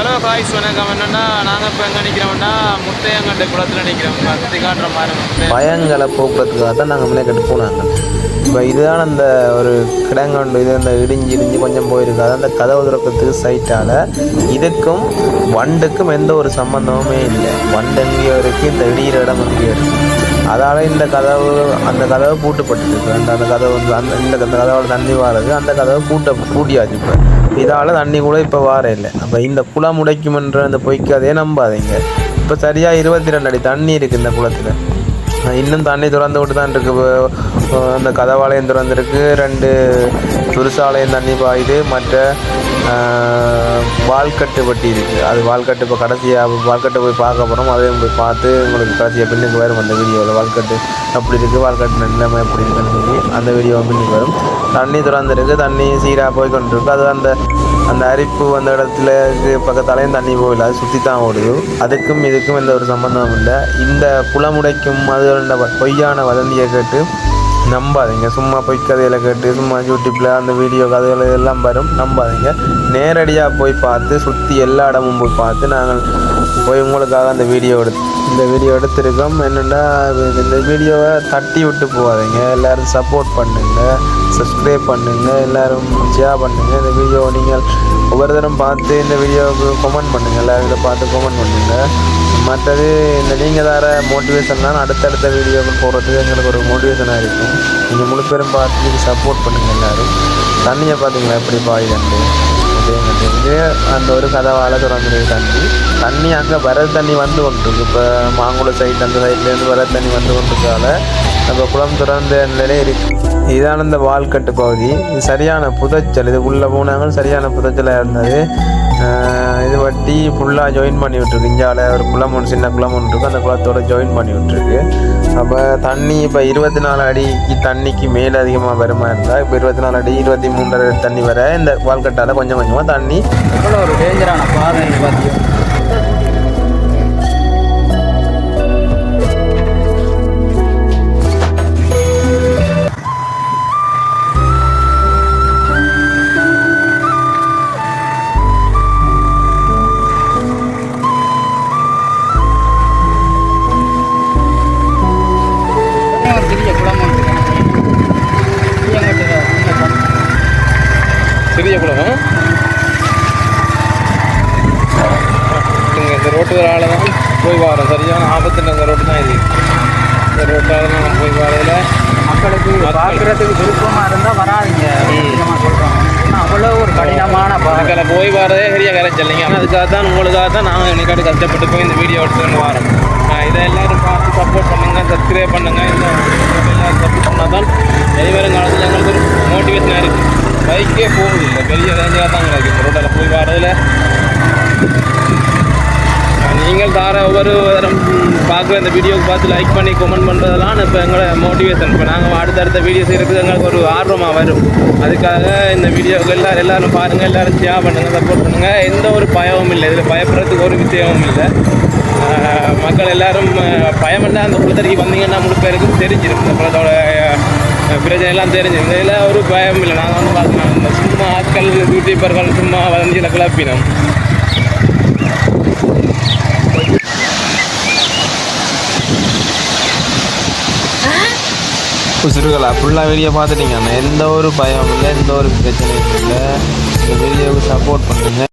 Hello guys வணக்கம். என்னன்னா நாங்கள் இப்போ எங்கே நிற்கிறோம்னா முத்தையங்கண்டை குளத்தில் நிற்கிறோம் சுற்றி காட்டுற மாதிரி பயங்களை போக்குறதுக்காக தான் நாங்கள் முன்னே கட்டு போனாங்க. இப்போ இதுதான் அந்த ஒரு கிடங்கண்டு இது அந்த இடிஞ்சு இடிஞ்சு கொஞ்சம் போயிருக்காது அந்த கதவு திறக்கத்துக்கு சைட்டால் இதுக்கும் வண்டுக்கும் எந்த ஒரு சம்பந்தமுமே இல்லை. வண்டு எங்கேயோ இருக்குது இந்த இடிகிற இடம் எங்கேயோ இருக்குது அதால் இந்த கதவு அந்த கதவு பூட்டப்பட்டிருக்கு. அந்த அந்த கதவு வந்து அந்த இந்த அந்த கதவோட தண்ணி வாரது அந்த கதவை பூட்ட பூட்டியாச்சு இப்போ. இதால் தண்ணி கூட இப்போ வார இல்லை. அப்போ இந்த குளம் உடைக்குமென்ற அந்த பொய்க்கு அதே நம்பாதீங்க. இப்போ சரியாக இருபத்தி ரெண்டு அடி தண்ணி இருக்குது இந்த குளத்தில். இன்னும் தண்ணி திறந்து விட்டு தான் இருக்குது அந்த கதவாலயம் திறந்துருக்கு. ரெண்டு துருசாலயம் தண்ணி பாயுது. மற்ற ஆஹ், வால்கட்டு வட்டி இருக்குது அது வால்கட்டு இப்போ கடைசியாக வால்கட்டை போய் பார்க்க போகிறோம் அதையும் போய் பார்த்து உங்களுக்கு கடைசியாக பின்னுக்கு வரும் அந்த வீடியோவில் வால்கட்டு அப்படி இருக்குது வாழ்க்கை நிலைமை எப்படி இருக்குன்னு சொல்லி அந்த வீடியோ பின்னுக்கு வரும். தண்ணி திறந்துருக்கு தண்ணி சீராக போய் கொண்டிருக்கு அது அந்த அந்த அரிப்பு அந்த இடத்துல இது பக்கத்தாலேயும் தண்ணி போகல அது சுற்றி தான் ஓடுது. அதுக்கும் இதுக்கும் எந்த ஒரு சம்மந்தமும் இல்லை. இந்த குளமுடைக்கும் அது வ- பொய்யான வதந்தியை கேட்டு நம்பாதீங்க. சும்மா போய் கதையில் கேட்டு சும்மா யூடியூப்பில் அந்த வீடியோ கதைகள் இதெல்லாம் வரும். நம்பாதீங்க. நேரடியாக போய் பார்த்து சுற்றி எல்லா இடமும் போய் பார்த்து நாங்கள் போய் உங்களுக்காக அந்த வீடியோ எடுத்து இந்த வீடியோ எடுத்திருக்கோம். என்னென்னா இந்த வீடியோவை தட்டி விட்டு போகாதீங்க. எல்லோரும் சப்போர்ட் பண்ணுங்கள் சப்ஸ்கிரைப் பண்ணுங்கள் எல்லோரும் ஷேர் பண்ணுங்கள் இந்த வீடியோ நீங்கள் ஒவ்வொரு தரம் பார்த்து இந்த வீடியோவுக்கு கமெண்ட் பண்ணுங்கள் எல்லாரும் இதை பார்த்து கமெண்ட் பண்ணுங்கள் மற்றது இந்த நீங்கள் தர மோட்டிவேஷன் தான் அடுத்தடுத்த வீடியோக்கு போடுறதுக்கு எங்களுக்கு ஒரு மோட்டிவேஷனாக இருக்கும். நீங்கள் முழு பேரும் பார்த்து நீங்கள் சப்போர்ட் பண்ணுங்கள் எல்லோரும். தண்ணியை பார்த்தீங்களா? எப்படி பாயுதண்டு அப்படிங்கிறது அந்த ஒரு கதவால் திறந்துருக்கு தண்ணி. தண்ணி அங்கே வர தண்ணி வந்து கொண்டிருக்கு. இப்போ மாங்குளம் சைட் அந்த சைட்லேருந்து வர தண்ணி வந்து கொண்டிருக்கால நம்ம குளம் திறந்த நிலையிலே இருக்குது இதான இந்த வால்கட்டு பகுதி. இது சரியான புதைச்சல். இது உள்ளே போனாங்க சரியான புதைச்சலாக இருந்தது. இது வட்டி ஃபுல்லாக ஜாயின் பண்ணி விட்ருக்கு இங்கே ஒரு குளம் ஒன்று சின்ன குளம் ஒன்று இருக்கு. அந்த குளத்தோட ஜாயின் பண்ணி விட்ருக்கு அப்போ தண்ணி இப்போ இருபத்தி நாலு அடிக்கு தண்ணிக்கு மேலே அதிகமாக வருமா இருந்தால் இப்போ இருபத்தி நாலு அடி இருபத்தி மூன்றரை தண்ணி வர இந்த வால்கட்டால் கொஞ்சம் கொஞ்சமாக தண்ணி எவ்வளோ ஒரு டேஞ்சரானப்பா இந்த ரோட்டு ஆள தான் போய் வரோம். சரியான ஆபத்துல இந்த ரோட்டு தான் இது. இந்த ரோட்டால் நம்ம போய் வரதில் மக்களுக்கு பார்க்கறதுக்கு விருப்பமா இருந்தா வராதீங்க. அவ்வளவு ஒரு கடினமான அதில் போய் வரதே சரியாக கிடைச்சலைங்க ஆனால் அதுக்காக தான் உங்களுக்காக தான் நாங்கள் என்னைக்காட்டு கஷ்டப்பட்டு போய் இந்த வீடியோ எடுத்துகிட்டு வரோம். இதை எல்லாரும் பார்த்து சப்போர்ட் பண்ணுங்கள் சப்ஸ்கிரைப் பண்ணுங்கள் இந்த எல்லாரும் சப்போர்ட் பண்ணால் தான் இனிவரும் காலத்தில் எங்களுக்கு ஒரு மோட்டிவேஷனாக இருக்குது பைக்கே போகுது இல்லை. பெரிய ரேஞ்சாக தான் எங்களுக்கு இந்த ரோட்டில் போய் வரதில். நீங்கள் தார ஒவ்வொரு தரம் பார்க்குற இந்த வீடியோவுக்கு பார்த்து லைக் பண்ணி கமெண்ட் பண்ணுறதெல்லாம் இப்போ எங்களை மோட்டிவேஷன் இப்போ நாங்கள் அடுத்தடுத்த வீடியோஸ் இருக்குது எங்களுக்கு ஒரு ஆர்வமாக வரும். அதுக்காக இந்த வீடியோவுக்கு எல்லோரும் எல்லாரும் பாருங்கள் எல்லோரும் ஷேர் பண்ணுங்கள் சப்போர்ட் பண்ணுங்கள் எந்த ஒரு பயமும் இல்லை. இதில் பயப்படுறதுக்கு ஒரு விஷயமும் இல்லை. மக்கள் எல்லோரும் ஆஹ் பயம் அந்த குளத்தடிக்கு வந்தீங்கன்னா முழு பேருக்கும் தெரிஞ்சிடும் இந்த குளத்தோட ஆஹ் பிரச்சனை எல்லாம் இதில் ஒரு பயம் இல்லை. நாங்கள் வந்து பார்க்கலாம் இந்த சும்மா ஆட்கள் யூடியூபர்கள் சும்மா வளர்ந்து கிளப்பினோம் உசுறுகளா ஃபுல்லாக வீடியோ பார்த்துட்டீங்க. எந்த ஒரு பயம் இல்லை எந்த ஒரு பிரச்சனையும் இல்லை. இந்த வீடியோவுக்கு சப்போர்ட் பண்ணுங்கள்